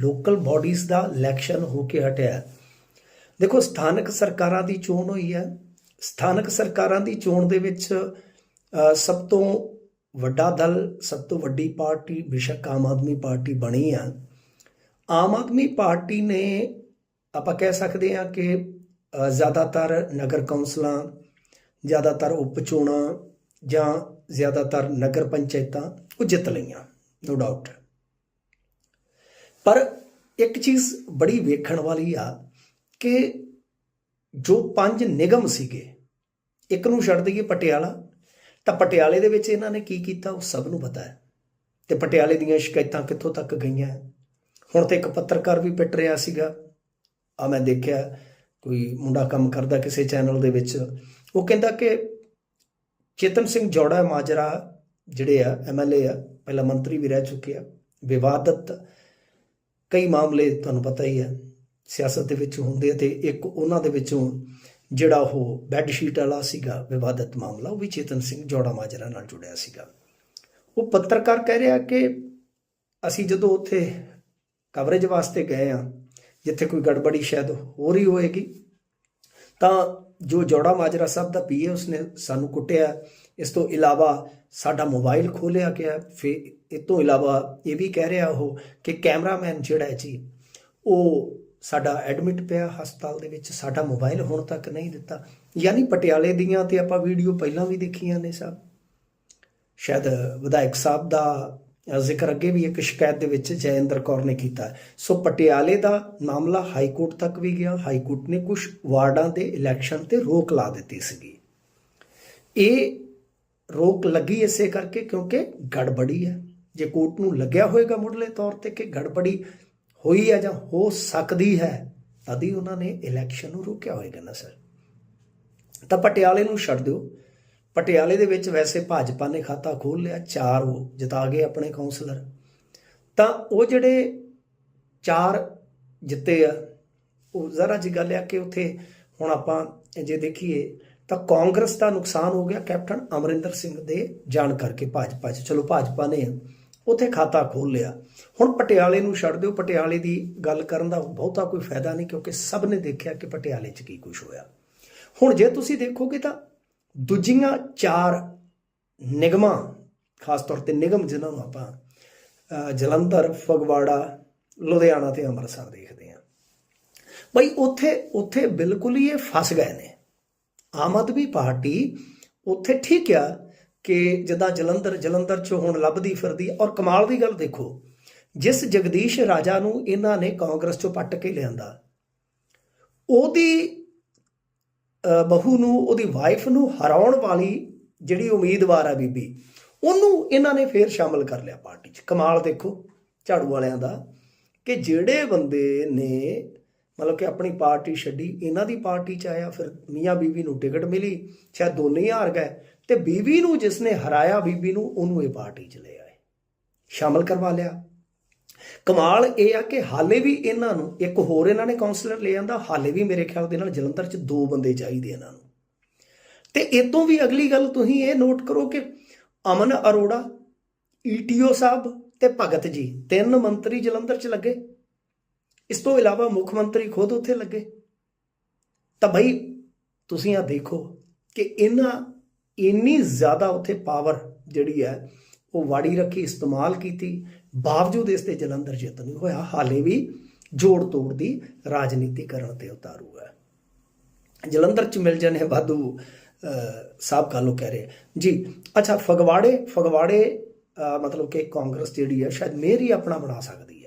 Local bodies ਦਾ election ਹੋ ਕੇ ਹਟਿਆ ਦੇਖੋ, ਸਥਾਨਕ ਸਰਕਾਰਾਂ ਦੀ ਚੋਣ ਹੋਈ ਹੈ। ਸਥਾਨਕ ਸਰਕਾਰਾਂ ਦੀ ਚੋਣ ਦੇ ਵਿੱਚ ਸਭ ਤੋਂ ਵੱਡਾ ਦਲ, ਸਭ ਤੋਂ ਵੱਡੀ ਪਾਰਟੀ ਬੇਸ਼ੱਕ ਆਮ ਆਦਮੀ ਪਾਰਟੀ ਬਣੀ ਆ। ਆਮ ਆਦਮੀ ਪਾਰਟੀ ਨੇ ਆਪਾਂ ਕਹਿ ਸਕਦੇ ਹਾਂ ਕਿ ਜ਼ਿਆਦਾਤਰ ਨਗਰ ਕੌਂਸਲਾਂ, ਜ਼ਿਆਦਾਤਰ ਉਪ ਚੋਣਾਂ ਜਾਂ ਜ਼ਿਆਦਾਤਰ ਨਗਰ ਪੰਚਾਇਤਾਂ ਉਹ ਜਿੱਤ ਲਈਆਂ ਨੋ ਡਾਊਟ ਪਰ ਇੱਕ ਚੀਜ਼ ਬੜੀ ਵੇਖਣ ਵਾਲੀ ਆ ਕਿ ਜੋ ਪੰਜ ਨਿਗਮ ਸੀਗੇ, ਇੱਕ ਨੂੰ ਛੱਡ ਦਈਏ ਪਟਿਆਲਾ, ਤਾਂ ਪਟਿਆਲੇ ਦੇ ਵਿੱਚ ਇਹਨਾਂ ਨੇ ਕੀ ਕੀਤਾ, ਉਹ ਸਭ ਨੂੰ ਪਤਾ ਹੈ। ਤੇ ਪਟਿਆਲੇ ਦੀਆਂ ਸ਼ਿਕਾਇਤਾਂ ਕਿੱਥੋਂ ਤੱਕ ਗਈਆਂ? ਹੁਣ ਤੇ ਇੱਕ ਪੱਤਰਕਾਰ ਵੀ ਪਿੱਟ ਰਿਹਾ ਸੀਗਾ। ਆ ਮੈਂ ਦੇਖਿਆ, ਕੋਈ ਮੁੰਡਾ ਕੰਮ ਕਰਦਾ ਕਿਸੇ ਚੈਨਲ ਦੇ ਵਿੱਚ। ਉਹ ਕਹਿੰਦਾ ਕਿ ਚੇਤਨ ਸਿੰਘ ਜੋੜਾ ਮਾਜਰਾ ਜਿਹੜੇ ਆ ਐਮਐਲਏ ਆ, ਪਹਿਲਾਂ ਮੰਤਰੀ ਵੀ ਰਹਿ ਚੁੱਕੇ ਆ, ਵਿਵਾਦਤ ਕਈ ਮਾਮਲੇ ਤੁਹਾਨੂੰ ਪਤਾ ਹੀ ਹੈ, ਸਿਆਸਤ ਦੇ ਵਿੱਚ ਹੁੰਦੇ ਆ ਤੇ ਇੱਕ ਉਹਨਾਂ ਦੇ ਵਿੱਚੋਂ ਜਿਹੜਾ ਉਹ ਬੈੱਡ ਸ਼ੀਟ ਵਾਲਾ ਸੀਗਾ, ਵਿਵਾਦਤ ਮਾਮਲਾ, ਉਹ ਵੀ ਚੇਤਨ ਸਿੰਘ ਜੋੜਾ ਮਾਜਰਾ ਨਾਲ ਜੁੜਿਆ ਸੀਗਾ। ਉਹ ਪੱਤਰਕਾਰ ਕਹਿ ਰਿਹਾ ਕਿ ਅਸੀਂ ਜਦੋਂ ਉੱਥੇ ਕਵਰੇਜ ਵਾਸਤੇ ਗਏ ਆ ਜਿੱਥੇ ਕੋਈ ਗੜਬੜੀ ਸ਼ਾਇਦ ਹੋ ਰਹੀ ਹੋਏਗੀ, ਤਾਂ ਜੋ ਜੋੜਾ ਮਾਜਰਾ ਸਾਹਿਬ ਦਾ ਪੀਏ ਉਸਨੇ ਸਾਨੂੰ ਕੁੱਟਿਆ ਇਸ ਤੋਂ ਇਲਾਵਾ ਸਾਡਾ ਮੋਬਾਈਲ ਖੋਲਿਆ ਗਿਆ। ਫਿਰ ਇਹ ਤੋਂ ਇਲਾਵਾ ਇਹ ਵੀ ਕਹਿ ਰਿਹਾ ਉਹ ਕਿ ਕੈਮਰਾਮੈਨ ਜਿਹੜਾ ਹੈ ਜੀ, ਉਹ ਸਾਡਾ ਐਡਮਿਟ ਪਿਆ ਹਸਪਤਾਲ ਦੇ ਵਿੱਚ। ਸਾਡਾ ਮੋਬਾਈਲ ਹੁਣ ਤੱਕ ਨਹੀਂ ਦਿੱਤਾ। ਯਾਨੀ ਪਟਿਆਲੇ ਦੀਆਂ ਤੇ ਆਪਾਂ ਵੀਡੀਓ ਪਹਿਲਾਂ ਵੀ ਦੇਖੀਆਂ ਨੇ ਸਾਹਿਬ ਸ਼ਾਇਦ ਵਿਧਾਇਕ ਸਾਹਿਬ ਦਾ ਜ਼ਿਕਰ ਅੱਗੇ ਵੀ ਇੱਕ ਸ਼ਿਕਾਇਤ ਦੇ ਵਿੱਚ ਜੈਇੰਦਰ ਕੌਰ ਨੇ ਕੀਤਾ। ਸੋ ਪਟਿਆਲੇ ਦਾ ਮਾਮਲਾ ਹਾਈ ਕੋਰਟ ਤੱਕ ਵੀ ਗਿਆ। ਹਾਈ ਕੋਰਟ ਨੇ ਕੁਝ ਵਾਰਡਾਂ ਦੇ ਇਲੈਕਸ਼ਨ ਤੇ ਰੋਕ ਲਾ ਦਿੱਤੀ ਸੀਗੀ। ਇਹ ਰੋਕ ਲੱਗੀ ਇਸੇ ਕਰਕੇ ਕਿਉਂਕਿ ਗੜਬੜੀ ਹੈ। ਜੇ ਕੋਰਟ ਨੂੰ ਲੱਗਿਆ ਹੋਏਗਾ ਮੁੱਢਲੇ ਤੌਰ ਤੇ ਕਿ ਗੜਬੜੀ ਹੋਈ ਹੈ ਜਾਂ ਹੋ ਸਕਦੀ ਹੈ, ਤਦ ਹੀ ਉਹਨਾਂ ਨੇ ਇਲੈਕਸ਼ਨ ਨੂੰ ਰੋਕਿਆ ਹੋਏਗਾ ਨਾ ਸਰ। ਤਾਂ ਪਟਿਆਲੇ ਨੂੰ ਛੱਡ ਦਿਓ। ਪਟਿਆਲੇ ਦੇ ਵਿੱਚ ਵੈਸੇ ਭਾਜਪਾ ਨੇ ਖਾਤਾ ਖੋਲ ਲਿਆ, ਚਾਰ ਉਹ ਜਿਤਾ ਗਏ ਆਪਣੇ ਕਾਉਂਸਲਰ ਤਾਂ ਉਹ ਜਿਹੜੇ ਚਾਰ ਜਿੱਤੇ ਆ, ਉਹ ਜ਼ਰਾ ਜੀ ਗੱਲ ਆ ਕਿ ਉੱਥੇ ਹੁਣ ਆਪਾਂ ਜੇ ਦੇਖੀਏ ਤਾਂ ਕਾਂਗਰਸ ਦਾ ਨੁਕਸਾਨ ਹੋ ਗਿਆ ਕੈਪਟਨ ਅਮਰਿੰਦਰ ਸਿੰਘ ਦੇ ਜਾਣ ਕਰਕੇ ਭਾਜਪਾ 'ਚ। ਚਲੋ ਭਾਜਪਾ ਨੇ ਉੱਥੇ ਖਾਤਾ ਖੋਲ ਲਿਆ। ਹੁਣ ਪਟਿਆਲੇ ਨੂੰ ਛੱਡ ਦਿਓ। ਪਟਿਆਲੇ ਦੀ ਗੱਲ ਕਰਨ ਦਾ ਬਹੁਤਾ ਕੋਈ ਫਾਇਦਾ ਨਹੀਂ ਕਿਉਂਕਿ ਸਭ ਨੇ ਦੇਖਿਆ ਕਿ ਪਟਿਆਲੇ 'ਚ ਕੀ ਕੁਝ ਹੋਇਆ। ਹੁਣ ਜੇ ਤੁਸੀਂ ਦੇਖੋਗੇ ਤਾਂ ਦੂਜੀਆਂ ਚਾਰ ਨਿਗਮਾਂ, ਖਾਸ ਤੌਰ ਤੇ ਨਿਗਮ ਜਿਨ੍ਹਾਂ ਨੂੰ ਆਪਾਂ ਜਲੰਧਰ, ਫਗਵਾੜਾ, ਲੁਧਿਆਣਾ ਤੇ ਅੰਮ੍ਰਿਤਸਰ ਦੇਖਦੇ ਹਾਂ। ਬਈ ਉੱਥੇ ਉੱਥੇ ਬਿਲਕੁਲ ਹੀ ਇਹ ਫਸ ਗਏ ਨੇ। ਆਮ ਆਦਮੀ ਪਾਰਟੀ ਉੱਥੇ ਠੀਕ ਆ ਕਿ ਜਿੱਦਾਂ ਜਲੰਧਰ ਜਲੰਧਰ ਚੋਂ ਹੁਣ ਲੱਭਦੀ ਫਿਰਦੀ ਔਰ ਕਮਾਲ ਦੀ ਗੱਲ ਦੇਖੋ ਜਿਸ ਜਗਦੀਸ਼ ਰਾਜਾ ਨੂੰ ਇਹਨਾਂ ਨੇ ਕਾਂਗਰਸ ਚੋਂ ਪੱਟ ਕੇ ਲਿਆਂਦਾ ਉਹਦੀ ਅਹ, ਬਹੂ ਨੂੰ ਉਹਦੀ ਵਾਈਫ ਨੂੰ ਹਰਾਉਣ ਵਾਲੀ ਜਿਹੜੀ ਉਮੀਦਵਾਰ ਆ ਬੀਬੀ ਉਹਨੂੰ ਇਹਨਾਂ ਨੇ ਫੇਰ ਸ਼ਾਮਲ ਕਰ ਲਿਆ ਪਾਰਟੀ 'ਚ। ਕਮਾਲ ਦੇਖੋ ਝਾੜੂ ਵਾਲਿਆਂ ਦਾ ਕਿ ਜਿਹੜੇ ਬੰਦੇ ਨੇ ਮਤਲਬ ਕਿ ਆਪਣੀ ਪਾਰਟੀ ਛੱਡੀ, ਇਹਨਾਂ ਦੀ ਪਾਰਟੀ 'ਚ ਆਇਆ, ਫਿਰ ਮੀਆਂ ਬੀਬੀ ਨੂੰ ਟਿਕਟ ਮਿਲੀ, ਸ਼ਾਇਦ ਦੋਨੇ ਹੀ ਹਾਰ ਗਏ, ਤੇ ਬੀਬੀ ਨੂੰ ਜਿਸ ਨੇ ਹਰਾਇਆ ਬੀਬੀ ਨੂੰ, ਉਹਨੂੰ ਇਹ ਪਾਰਟੀ 'ਚ ਲੈ ਆਏ, ਸ਼ਾਮਲ ਕਰਵਾ ਲਿਆ। ਕਮਾਲ ਇਹ ਆ ਕਿ ਹਾਲੇ ਵੀ ਇਹਨਾਂ ਨੂੰ, ਇੱਕ ਹੋਰ ਇਹਨਾਂ ਨੇ ਕਾਉਂਸਲਰ ਲੈ ਆਂਦਾ, ਹਾਲੇ ਵੀ ਮੇਰੇ ਖਿਆਲ ਦੇ ਨਾਲ ਜਲੰਧਰ 'ਚ ਦੋ ਬੰਦੇ ਚਾਹੀਦੇ ਇਹਨਾਂ ਨੂੰ। ਤੇ ਇਹ ਤੋਂ ਵੀ ਅਗਲੀ ਗੱਲ ਤੁਸੀਂ ਇਹ ਨੋਟ ਕਰੋ ਕਿ ਅਮਨ ਅਰੋੜਾ ਈਟੀਓ ਸਾਹਿਬ ਤੇ ਭਗਤ ਜੀ, ਤਿੰਨ ਮੰਤਰੀ ਜਲੰਧਰ 'ਚ ਲੱਗੇ। ਇਸ ਤੋਂ ਇਲਾਵਾ ਮੁੱਖ ਮੰਤਰੀ ਖੁਦ ਉੱਥੇ ਲੱਗੇ। ਤਾਂ ਭਾਈ ਤੁਸੀਂ ਆ ਦੇਖੋ ਕਿ ਇਹਨਾਂ ਇੰਨੀ ਜ਼ਿਆਦਾ ਉੱਥੇ ਪਾਵਰ ਜਿਹੜੀ ਹੈ, ਉਹ ਵਾੜੀ ਰੱਖੀ, ਇਸਤੇਮਾਲ ਕੀਤੀ, ਬਾਵਜੂਦ ਇਸ ਤੇ ਜਲੰਧਰ ਜਿੱਤ ਨਹੀਂ ਹੋਇਆ, ਹਾਲੇ ਵੀ ਜੋੜ ਤੋੜ ਦੀ ਰਾਜਨੀਤੀ ਕਰਨ ਤੇ ਉਤਾਰੂ ਹੈ। ਜਲੰਧਰ ਚ ਮਿਲ ਜਾਣੇ ਵਾਧੂ ਸਾਹਬ ਕਾਲੋ ਕਹਿ ਰਹੇ। ਜੀ, ਅੱਛਾ, ਫਗਵਾੜੇ ਫਗਵਾੜੇ ਮਤਲਬ ਕਿ ਕਾਂਗਰਸ ਜਿਹੜੀ ਹੈ, ਸ਼ਾਇਦ ਮੇਰੀ ਆਪਣਾ ਬਣਾ ਸਕਦੀ ਹੈ।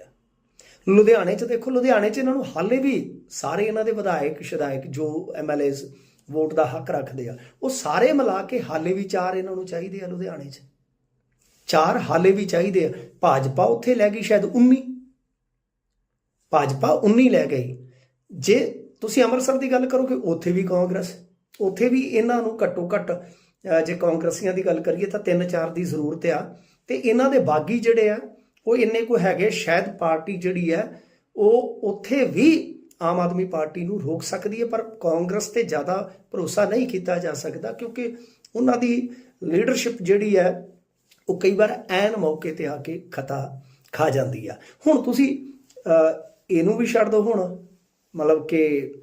ਲੁਧਿਆਣੇ ਚ ਦੇਖੋ, ਲੁਧਿਆਣੇ ਚ ਇਹਨਾਂ ਨੂੰ ਹਾਲੇ ਵੀ ਸਾਰੇ ਇਹਨਾਂ ਦੇ ਵਿਧਾਇਕ, ਸ਼ਦਾਇਕ ਜੋ ਐਮਐਲਏਸ ਵੋਟ ਦਾ ਹੱਕ ਰੱਖਦੇ ਆ, ਉਹ ਸਾਰੇ ਮਿਲਾ ਕੇ ਹਾਲੇ ਵੀ ਚਾਰ ਇਹਨਾਂ ਨੂੰ ਚਾਹੀਦੇ ਆ ਲੁਧਿਆਣੇ ਚ। ਚਾਰ ਹਾਲੇ ਵੀ ਚਾਹੀਦੇ ਆ। ਭਾਜਪਾ ਉੱਥੇ ਲੈ ਗਈ ਸ਼ਾਇਦ 19 ਭਾਜਪਾ 19 ਲੈ ਗਈ। ਜੇ ਤੁਸੀਂ ਅੰਮ੍ਰਿਤਸਰ ਦੀ ਗੱਲ ਕਰੋਗੇ, ਉੱਥੇ ਵੀ ਕਾਂਗਰਸ, ਉੱਥੇ ਵੀ ਇਹਨਾਂ ਨੂੰ ਘੱਟੋ ਘੱਟ ਜੇ ਕਾਂਗਰਸੀਆਂ ਦੀ ਗੱਲ ਕਰੀਏ ਤਾਂ ਤਿੰਨ ਚਾਰ ਦੀ ਜ਼ਰੂਰਤ ਆ। ਤੇ ਇਹਨਾਂ ਦੇ ਬਾਗੀ ਜਿਹੜੇ ਆ ਉਹ ਇੰਨੇ ਕੋ ਹੈਗੇ, ਸ਼ਾਇਦ ਪਾਰਟੀ ਜਿਹੜੀ ਹੈ, ਉਹ ਉੱਥੇ ਵੀ ਆਮ ਆਦਮੀ ਪਾਰਟੀ ਨੂੰ ਰੋਕ ਸਕਦੀ ਹੈ, ਪਰ ਕਾਂਗਰਸ ਤੇ ਜ਼ਿਆਦਾ ਭਰੋਸਾ ਨਹੀਂ ਕੀਤਾ ਜਾ ਸਕਦਾ, ਕਿਉਂਕਿ ਉਹਨਾਂ ਦੀ ਲੀਡਰਸ਼ਿਪ ਜਿਹੜੀ ਹੈ, ਉਹ ਕਈ ਵਾਰ ਐਨ ਮੌਕੇ ਤੇ ਆ ਕੇ ਖਤਾ ਖਾ ਜਾਂਦੀ ਆ। ਹੁਣ ਤੁਸੀਂ ਇਹਨੂੰ ਵੀ ਛੱਡ ਦੋ ਹੁਣ, ਮਤਲਬ ਕਿ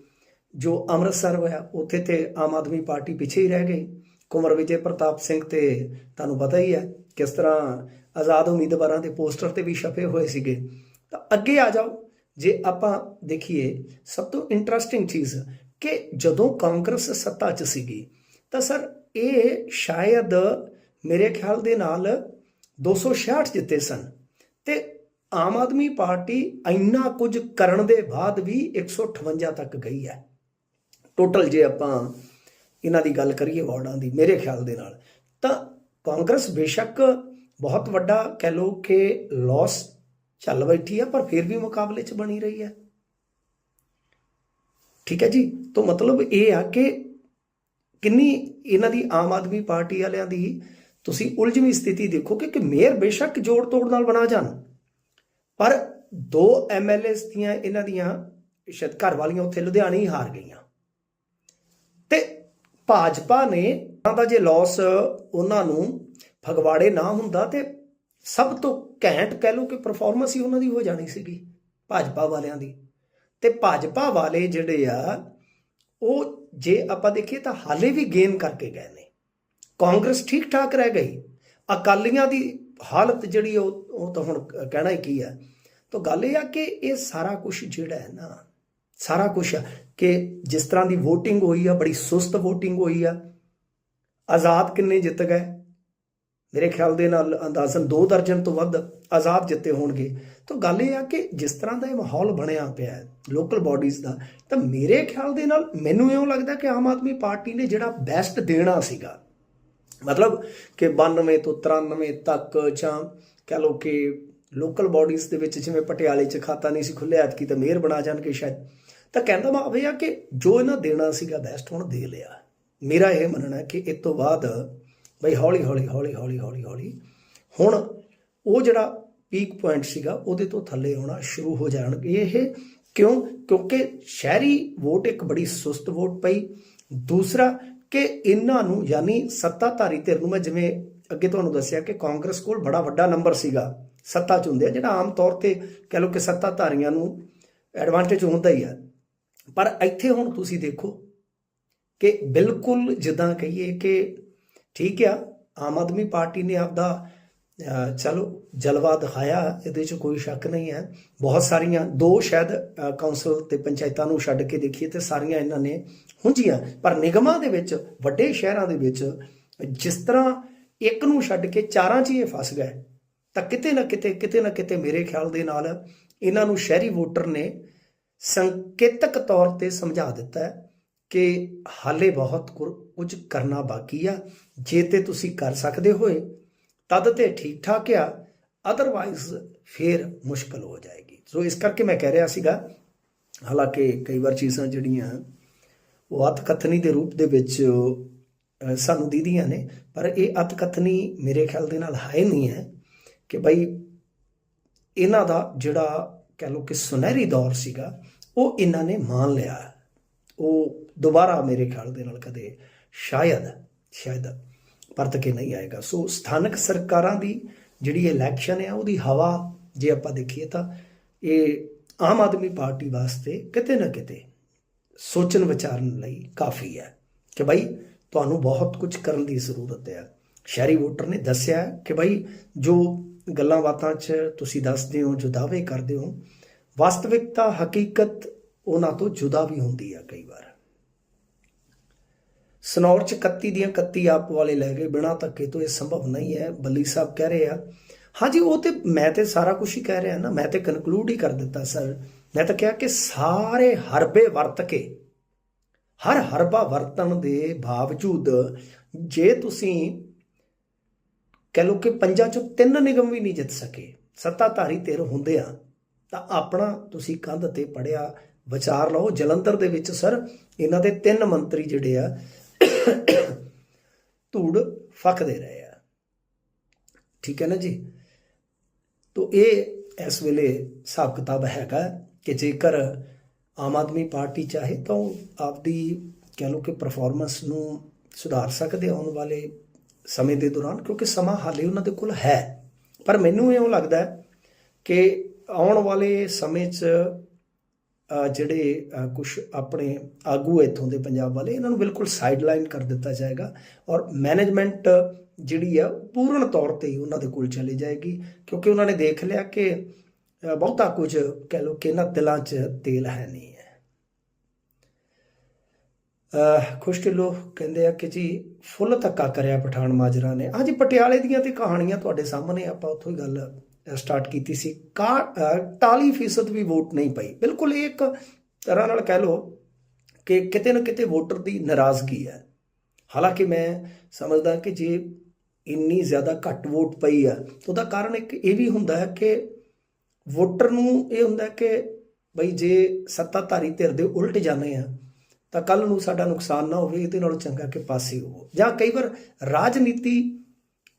ਜੋ ਅੰਮ੍ਰਿਤਸਰ ਹੋਇਆ, ਉੱਥੇ ਤੇ ਆਮ ਆਦਮੀ ਪਾਰਟੀ ਪਿੱਛੇ ਹੀ ਰਹਿ ਗਈ। ਕੁੰਵਰ ਵਿਜੇ ਪ੍ਰਤਾਪ ਸਿੰਘ ਤੇ ਤੁਹਾਨੂੰ ਪਤਾ ਹੀ ਹੈ ਕਿਸ ਤਰ੍ਹਾਂ ਆਜ਼ਾਦ ਉਮੀਦਵਾਰਾਂ ਦੇ ਪੋਸਟਰ ਤੇ ਵੀ ਛਪੇ ਹੋਏ ਸੀਗੇ। ਤਾਂ ਅੱਗੇ ਆ ਜਾਓ, ਜੇ ਆਪਾਂ ਦੇਖੀਏ, ਸਭ ਤੋਂ ਇੰਟਰਸਟਿੰਗ ਚੀਜ਼ ਕਿ ਜਦੋਂ ਕਾਂਗਰਸ ਸੱਤਾ 'ਚ ਸੀਗੀ, ਤਾਂ ਸਰ ਇਹ ਸ਼ਾਇਦ ਮੇਰੇ ਖਿਆਲ ਦੇ ਨਾਲ 266 ਜਿੱਤੇ ਸਨ ਤੇ ਆਮ ਆਦਮੀ ਪਾਰਟੀ ਇੰਨਾ ਕੁਝ ਕਰਨ ਦੇ ਬਾਅਦ ਵੀ 158 ਤੱਕ ਗਈ ਹੈ। ਟੋਟਲ ਜੇ ਆਪਾਂ ਇਹਨਾਂ ਦੀ ਗੱਲ ਕਰੀਏ ਵਾਰਡਾਂ ਦੀ, ਮੇਰੇ ਖਿਆਲ ਦੇ ਨਾਲ, ਤਾਂ ਕਾਂਗਰਸ ਬੇਸ਼ੱਕ ਬਹੁਤ ਵੱਡਾ ਕਹਿ ਲੋ ਕਿ ਲਾਸ ਚੱਲ ਬੈਠੀ ਆ, ਪਰ ਫਿਰ ਵੀ ਮੁਕਾਬਲੇ 'ਚ ਬਣੀ ਰਹੀ ਹੈ ਠੀਕ ਹੈ ਜੀ? ਤੋਂ ਮਤਲਬ ਇਹ ਆ ਕਿ ਕਿੰਨੀ ਇਹਨਾਂ ਦੀ ਆਮ ਆਦਮੀ ਪਾਰਟੀ ਵਾਲਿਆਂ ਦੀ ਤੁਸੀਂ ਉਲਝਵੀਂ ਸਥਿਤੀ ਦੇਖੋ ਕਿ ਮੇਅਰ ਬੇਸ਼ੱਕ ਜੋੜ ਤੋੜ ਨਾਲ ਬਣਾ ਜਾਣ, ਪਰ ਦੋ ਐਮਐਲਏਸ ਦੀਆਂ ਇਹਨਾਂ ਦੀਆਂ ਸ਼ਾਇਦ ਘਰ ਵਾਲੀਆਂ ਉੱਥੇ ਲੁਧਿਆਣੇ ਹੀ ਹਾਰ ਗਈਆਂ। ਭਾਜਪਾ ਨੇ ਉਹਨਾਂ ਦਾ ਜੇ ਲਾਸ ਉਹਨਾਂ ਨੂੰ ਫਗਵਾੜੇ ਨਾ ਹੁੰਦਾ ਤੇ ਸਭ ਤੋਂ ਘੈਂਟ ਕਹਿ ਲਓ ਕਿ ਪਰਫਾਰਮੈਂਸ ਹੀ ਉਹਨਾਂ ਦੀ ਹੋ ਜਾਣੀ ਸੀਗੀ, ਭਾਜਪਾ ਵਾਲਿਆਂ ਦੀ। ਤੇ ਭਾਜਪਾ ਵਾਲੇ ਜਿਹੜੇ ਆ, ਉਹ ਜੇ ਆਪਾਂ ਦੇਖੀਏ ਤਾਂ ਹਾਲੇ ਵੀ ਗੇਨ ਕਰਕੇ ਗਏ ਨੇ। ਕਾਂਗਰਸ ਠੀਕ ਠਾਕ ਰਹਿ ਗਈ। ਅਕਾਲੀਆਂ ਦੀ ਹਾਲਤ ਜਿਹੜੀ ਉਹ ਉਹ ਤਾਂ ਹੁਣ ਕਹਿਣਾ ਹੀ ਕੀ ਹੈ ਤਾਂ ਗੱਲ ਇਹ ਆ ਕਿ ਇਹ ਸਾਰਾ ਕੁਝ ਜਿਹੜਾ ਹੈ ਨਾ ਸਾਰਾ ਕੁਝ ਆ ਕਿ ਜਿਸ ਤਰ੍ਹਾਂ ਦੀ VOTING ਹੋਈ ਆ, ਬੜੀ ਸੁਸਤ VOTING ਹੋਈ ਆ। ਆਜ਼ਾਦ ਕਿੰਨੇ ਜਿੱਤ ਗਏ? ਮੇਰੇ ਖਿਆਲ ਦੇ ਨਾਲ ਅੰਦਾਜ਼ਨ 2 ਦਰਜਨ ਤੋਂ ਵੱਧ ਆਜ਼ਾਦ ਜਿੱਤੇ ਹੋਣਗੇ। ਤਾਂ ਗੱਲ ਇਹ ਆ ਕਿ ਜਿਸ ਤਰ੍ਹਾਂ ਦਾ ਇਹ ਮਾਹੌਲ ਬਣਿਆ ਪਿਆ ਹੈ ਲੋਕਲ ਬਾਡੀਜ਼ ਦਾ, ਤਾਂ ਮੇਰੇ ਖਿਆਲ ਦੇ ਨਾਲ ਮੈਨੂੰ ਇਉਂ ਲੱਗਦਾ ਕਿ ਆਮ ਆਦਮੀ ਪਾਰਟੀ ਨੇ ਜਿਹੜਾ ਬੈਸਟ ਦੇਣਾ ਸੀਗਾ, ਮਤਲਬ ਕਿ 92 ਤੋਂ 93 ਤੱਕ ਜਾਂ ਕਹ ਲਓ ਕਿ ਲੋਕਲ ਬਾਡੀਜ਼ ਦੇ ਵਿੱਚ ਜਿਵੇਂ ਪਟਿਆਲੇ 'ਚ ਖਾਤਾ ਨਹੀਂ ਸੀ ਖੁੱਲਿਆ ਐਤਕੀ ਤਾਂ ਮੇਅਰ ਬਣਾ ਜਾਣਗੇ ਸ਼ਾਇਦ। ਤਾਂ ਕਹਿੰਦਾ ਮੈਂ ਇਹ ਆ ਕਿ ਜੋ ਇਹਨਾਂ ਦੇਣਾ ਸੀਗਾ ਬੈਸਟ ਹੁਣ ਦੇ ਲਿਆ। ਮੇਰਾ ਇਹ ਮੰਨਣਾ ਕਿ ਇਸ ਤੋਂ ਬਾਅਦ ਬਈ ਹੌਲੀ ਹੌਲੀ ਹੌਲੀ ਹੌਲੀ ਹੌਲੀ ਹੌਲੀ ਹੁਣ ਉਹ ਜਿਹੜਾ ਪੀਕ ਪੁਆਇੰਟ ਸੀਗਾ ਉਹਦੇ ਤੋਂ ਥੱਲੇ ਆਉਣਾ ਸ਼ੁਰੂ ਹੋ ਜਾਣਗੇ। ਇਹ ਕਿਉਂ? ਕਿਉਂਕਿ ਸ਼ਹਿਰੀ ਵੋਟ ਇੱਕ ਬੜੀ ਸੁਸਤ ਵੋਟ ਪਈ। ਦੂਸਰਾ ਕਿ ਇਹਨਾਂ ਨੂੰ ਯਾਨੀ ਸੱਤਾਧਾਰੀ ਧਿਰ ਨੂੰ ਮੈਂ ਜਿਵੇਂ ਅੱਗੇ ਤੁਹਾਨੂੰ ਦੱਸਿਆ ਕਿ ਕਾਂਗਰਸ ਕੋਲ ਬੜਾ ਵੱਡਾ ਨੰਬਰ ਸੀਗਾ, ਸੱਤਾ ਚ ਹੁੰਦੇ ਆ, ਜਿਹੜਾ ਆਮ ਤੌਰ ਤੇ ਕਹਿ ਲਓ ਕਿ ਸੱਤਾਧਾਰੀਆਂ ਨੂੰ ਐਡਵਾਂਟੇਜ ਹੁੰਦਾ ਹੀ ਆ। ਪਰ ਇੱਥੇ ਹੁਣ ਤੁਸੀਂ ਦੇਖੋ ਕਿ ਬਿਲਕੁਲ ਜਿੱਦਾਂ ਕਹੀਏ ਕਿ ਠੀਕ ਆ ਆਮ ਆਦਮੀ ਪਾਰਟੀ ਨੇ ਆਪਦਾ ਚਲੋ ਜਲਵਾ ਦਿਖਾਇਆ ਇਹਦੇ 'ਚ ਕੋਈ ਸ਼ੱਕ ਨਹੀਂ ਹੈ। ਬਹੁਤ ਸਾਰੀਆਂ ਦੋ ਸ਼ਾਇਦ ਅਹ, ਕੌਂਸਲ ਤੇ ਪੰਚਾਇਤਾਂ ਨੂੰ ਛੱਡ ਕੇ ਦੇਖੀਏ ਤੇ ਸਾਰੀਆਂ ਇਹਨਾਂ ਨੇ ਹੁੰਜੀਆਂ ਪਰ ਨਿਗਮਾਂ ਦੇ ਵਿੱਚ ਵੱਡੇ ਸ਼ਹਿਰਾਂ ਦੇ ਵਿੱਚ ਜਿਸ ਤਰ੍ਹਾਂ ਇੱਕ ਨੂੰ ਛੱਡ ਕੇ ਚਾਰਾਂ 'ਚ ਹੀ ਇਹ ਫਸ ਗਏ ਤਾਂ ਕਿਤੇ ਨਾ ਕਿਤੇ ਕਿਤੇ ਨਾ ਕਿਤੇ ਮੇਰੇ ਖਿਆਲ ਦੇ ਨਾਲ ਇਹਨਾਂ ਨੂੰ ਸ਼ਹਿਰੀ ਵੋਟਰ ਨੇ ਸੰਕੇਤਕ ਤੌਰ ਤੇ ਸਮਝਾ ਦਿੱਤਾ ਹੈ ਕਿ ਹਾਲੇ ਬਹੁਤ ਕੁਰ- ਕੁਝ ਕਰਨਾ ਬਾਕੀ ਆ। ਜੇ ਤੇ ਤੁਸੀਂ ਕਰ ਸਕਦੇ ਹੋਏ, ਤਦ ਤੇ ਠੀਕ ਠਾਕ ਆ ਅਦਰਵਾਈਜ਼ ਫੇਰ ਮੁਸ਼ਕਲ ਹੋ ਜਾਏਗੀ। ਸੋ ਇਸ ਕਰਕੇ ਮੈਂ ਕਹਿ ਰਿਹਾ ਸੀਗਾ, ਹਾਲਾਂਕਿ ਕਈ ਵਾਰ ਚੀਜ਼ਾਂ ਜਿਹੜੀਆਂ ਉਹ ਅਤਕਥਨੀ ਦੇ ਰੂਪ ਦੇ ਵਿੱਚ ਸਾਨੂੰ ਦੀਦੀਆਂ ਨੇ, ਪਰ ਇਹ ਅਤਕਥਨੀ ਮੇਰੇ ਖਿਆਲ ਦੇ ਨਾਲ ਹੈ ਨਹੀਂ ਹੈ ਕਿ ਭਾਈ ਇਹਨਾਂ ਦਾ ਜਿਹੜਾ ਕਹਿ ਲਓ ਕਿ ਸੁਨਹਿਰੀ ਦੌਰ ਸੀਗਾ, ਉਹ ਇਹਨਾਂ ਨੇ ਮਾਣ ਲਿਆ। ਉਹ ਦੁਬਾਰਾ ਮੇਰੇ ਖਿਆਲ ਦੇ ਨਾਲ ਕਦੇ ਸ਼ਾਇਦ ਸ਼ਾਇਦ ਪਰਤ ਕੇ ਨਹੀਂ ਆਏਗਾ। ਸੋ ਸਥਾਨਕ ਸਰਕਾਰਾਂ ਦੀ ਜਿਹੜੀ ਇਲੈਕਸ਼ਨ ਹੈ ਉਹਦੀ ਹਵਾ ਜੇ ਆਪਾਂ ਦੇਖੀਏ ਤਾਂ ਇਹ ਆਮ ਆਦਮੀ ਪਾਰਟੀ ਵਾਸਤੇ ਕਿਤੇ ਨਾ ਕਿਤੇ ਸੋਚਣ ਵਿਚਾਰਨ ਲਈ ਕਾਫੀ ਹੈ ਕਿ ਭਾਈ ਤੁਹਾਨੂੰ ਬਹੁਤ ਕੁਝ ਕਰਨ ਦੀ ਜ਼ਰੂਰਤ ਹੈ ਸ਼ਹਿਰੀ ਵੋਟਰ ਨੇ ਦੱਸਿਆ ਕਿ ਭਾਈ ਜੋ ਗੱਲਾਂ ਬਾਤਾਂ 'ਚ ਤੁਸੀਂ ਦੱਸਦੇ ਹੋ ਜੋ ਦਾਅਵੇ ਕਰਦੇ ਹੋ। ਵਾਸਤਵਿਕਤਾ, ਹਕੀਕਤ ਉਹਨਾਂ ਤੋਂ ਜੁਦਾ ਵੀ ਹੁੰਦੀ ਆ ਕਈ ਵਾਰ। ਸਨੌਰ ਚ 31 ਦੀਆਂ 31 ਆਪ ਵਾਲੇ ਲੈ ਗਏ, ਬਿਨਾਂ ਧੱਕੇ ਤੋਂ ਇਹ ਸੰਭਵ ਨਹੀਂ ਹੈ, ਬੱਲੀ ਸਾਹਿਬ ਕਹਿ ਰਹੇ ਆ। ਹਾਂਜੀ, ਉਹ ਤੇ ਮੈਂ ਤੇ ਸਾਰਾ ਕੁਝ ਹੀ ਕਹਿ ਰਿਹਾ ਨਾ, ਮੈਂ ਤੇ ਕਨਕਲੂਡ ਹੀ ਕਰ ਦਿੱਤਾ, ਸਰ। ਮੈਂ ਤਾਂ ਕਿਹਾ ਕਿ ਸਾਰੇ ਹਰਬੇ ਵਰਤ ਕੇ, ਹਰ ਹਰਬਾ ਵਰਤਣ ਦੇ ਬਾਵਜੂਦ ਜੇ ਤੁਸੀਂ ਕਹਿ ਲਓ ਕਿ ਪੰਜਾਂ ਚੋਂ ਤਿੰਨ ਨਿਗਮ ਵੀ ਨਹੀਂ ਜਿੱਤ ਸਕੇ। ਸੱਤਾਧਾਰੀ ਧਿਰ ਹੁੰਦੇ ਆ। ਤਾਂ ਆਪਣਾ ਤੁਸੀਂ ਕੰਧ ਤੇ ਪੜਿਆ, ਵਿਚਾਰ ਲਓ। ਜਲੰਧਰ ਦੇ ਵਿੱਚ ਸਰ, ਇਹਨਾਂ ਦੇ ਤਿੰਨ ਮੰਤਰੀ ਜਿਹੜੇ ਆ, ਧੂੜ ਫੱਕਦੇ ਰਹੇ ਆ। ਠੀਕ ਹੈ ਨਾ ਜੀ? ਤੋ ਇਹ ਇਸ ਵੇਲੇ ਹਿਸਾਬ ਕਿਤਾਬ ਹੈਗਾ ਕਿ ਜੇਕਰ ਆਮ ਆਦਮੀ ਪਾਰਟੀ ਚਾਹੇ ਤਾਂ ਉਹ ਆਪਦੀ ਕਹਿ ਲਓ ਕਿ ਪਰਫਾਰਮੈਂਸ ਨੂੰ ਸੁਧਾਰ ਸਕਦੇ ਆਉਣ ਵਾਲੇ ਸਮੇਂ ਦੇ ਦੌਰਾਨ, ਕਿਉਂਕਿ ਸਮਾਂ ਹਾਲੇ ਉਹਨਾਂ ਦੇ ਕੋਲ ਹੈ। ਪਰ ਮੈਨੂੰ ਇਉਂ ਲੱਗਦਾ ਕਿ ਆਉਣ ਵਾਲੇ ਸਮੇਂ 'ਚ ਜਿਹੜੇ ਕੁਝ ਆਪਣੇ ਆਗੂ ਇੱਥੋਂ ਦੇ ਪੰਜਾਬ ਵਾਲੇ, ਇਹਨਾਂ ਨੂੰ ਬਿਲਕੁਲ ਸਾਈਡਲਾਈਨ ਕਰ ਦਿੱਤਾ ਜਾਏਗਾ ਔਰ ਮੈਨੇਜਮੈਂਟ ਜਿਹੜੀ ਆ ਪੂਰਨ ਤੌਰ ਤੇ ਉਹਨਾਂ ਦੇ ਕੋਲ ਚਲੀ ਜਾਏਗੀ। ਕਿਉਂਕਿ ਉਹਨਾਂ ਨੇ ਦੇਖ ਲਿਆ ਕਿ ਬਹੁਤਾ ਕੁਝ ਕਹਿ ਲੋ ਕਿ ਇਹਨਾਂ ਦਿਲਾਂ 'ਚ ਤੇਲ ਹੈ ਨਹੀਂ। ਹੈ ਅ, ਖੁਸ਼ ਢਿੱਲੋਂ ਕਹਿੰਦੇ ਆ ਕਿ ਜੀ ਫੁੱਲ ਧੱਕਾ ਕਰਿਆ ਪਠਾਨ ਮਾਜਰਾ ਨੇ। ਹਾਂਜੀ ਪਟਿਆਲੇ ਦੀਆਂ ਤੇ ਕਹਾਣੀਆਂ ਤੁਹਾਡੇ ਸਾਹਮਣੇ ਆਪਾਂ ਉੱਥੋਂ ਹੀ ਗੱਲ ਸਟਾਰਟ ਕੀਤੀ ਸੀ। ਕਾ 40% ਵੀ ਵੋਟ ਨਹੀਂ ਪਈ। ਬਿਲਕੁਲ ਇਹ ਇੱਕ ਤਰ੍ਹਾਂ ਨਾਲ ਕਹਿ ਲਓ ਕਿ ਕਿਤੇ ਨਾ ਕਿਤੇ ਵੋਟਰ ਦੀ ਨਾਰਾਜ਼ਗੀ ਹੈ। ਹਾਲਾਂਕਿ ਮੈਂ ਸਮਝਦਾ ਕਿ ਜੇ ਇੰਨੀ ਜ਼ਿਆਦਾ ਘੱਟ ਵੋਟ ਪਈ ਆ ਉਹਦਾ ਕਾਰਨ ਇੱਕ ਇਹ ਵੀ ਹੁੰਦਾ ਹੈ ਕਿ ਵੋਟਰ ਨੂੰ ਇਹ ਹੁੰਦਾ ਕਿ ਬਈ ਜੇ ਸੱਤਾਧਾਰੀ ਧਿਰ ਦੇ ਉਲਟ ਜਾਂਦੇ ਆ ਤਾਂ ਕੱਲ ਨੂੰ ਸਾਡਾ ਨੁਕਸਾਨ ਨਾ ਹੋਵੇ, ਇਹਦੇ ਨਾਲੋਂ ਚੰਗਾ ਕਿ ਪਾਸੇ ਹੋਵੋ। ਜਾਂ ਕਈ ਵਾਰ ਰਾਜਨੀਤੀ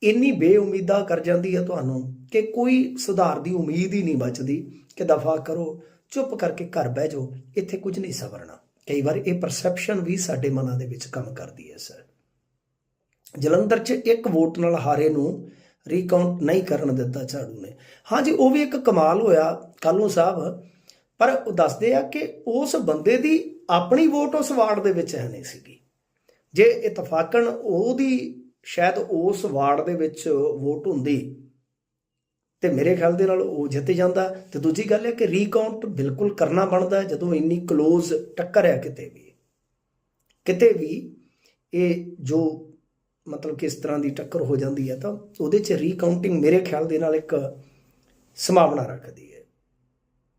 ਇੰਨੀ ਬੇਉਮੀਦਾ ਕਰ ਜਾਂਦੀ ਹੈ ਤੁਹਾਨੂੰ ਕਿ ਕੋਈ ਸੁਧਾਰ ਦੀ ਉਮੀਦ ਹੀ ਨਹੀਂ ਬਚਦੀ ਕਿ ਦਫਾ ਕਰੋ, ਚੁੱਪ ਕਰਕੇ ਘਰ ਬਹਿ ਜਾਓ, ਇੱਥੇ ਕੁਝ ਨਹੀਂ ਸਵਰਨਾ। ਕਈ ਵਾਰ ਇਹ ਪਰਸੈਪਸ਼ਨ ਵੀ ਸਾਡੇ ਮਨਾਂ ਦੇ ਵਿੱਚ ਕੰਮ ਕਰਦੀ ਹੈ ਸਰ ਜਲੰਧਰ 'ਚ ਇੱਕ ਵੋਟ ਨਾਲ ਹਾਰੇ ਨੂੰ ਰੀਕਾਊਂਟ ਨਹੀਂ ਕਰਨ ਦਿੱਤਾ ਝਾੜੂ ਨੇ। ਹਾਂਜੀ ਉਹ ਵੀ ਇੱਕ ਕਮਾਲ ਹੋਇਆ ਕਾਲੂ ਸਾਹਿਬ, ਪਰ ਉਹ ਦੱਸਦੇ ਆ ਕਿ ਉਸ ਬੰਦੇ ਦੀ ਆਪਣੀ ਵੋਟ ਉਸ ਵਾਰਡ ਦੇ ਵਿੱਚ ਹੈ ਨਹੀਂ ਸੀਗੀ। ਜੇ ਇਤਫਾਕਨ ਉਹਦੀ, ਸ਼ਾਇਦ ਉਸ ਵਾਰਡ ਦੇ ਵਿੱਚ ਵੋਟ ਹੁੰਦੀ ਤੇ ਮੇਰੇ ਖਿਆਲ ਦੇ ਨਾਲ ਉਹ ਜਿੱਤ ਜਾਂਦਾ। ਤੇ ਦੂਜੀ ਗੱਲ ਹੈ ਕਿ ਰੀਕਾਊਂਟ ਬਿਲਕੁਲ ਕਰਨਾ ਬਣਦਾ ਜਦੋਂ ਇੰਨੀ ক্লোਜ਼ ਟੱਕਰ ਹੈ ਕਿਤੇ ਵੀ। ਕਿਤੇ ਵੀ ਇਹ ਜੋ ਮਤਲਬ ਕਿ ਇਸ ਤਰ੍ਹਾਂ ਦੀ ਟੱਕਰ ਹੋ ਜਾਂਦੀ ਹੈ ਤਾਂ ਉਹਦੇ 'ਚ ਰੀਕਾਊਂਟਿੰਗ ਮੇਰੇ ਖਿਆਲ ਦੇ ਨਾਲ ਇੱਕ ਸੰਭਾਵਨਾ ਰੱਖਦੀ ਹੈ।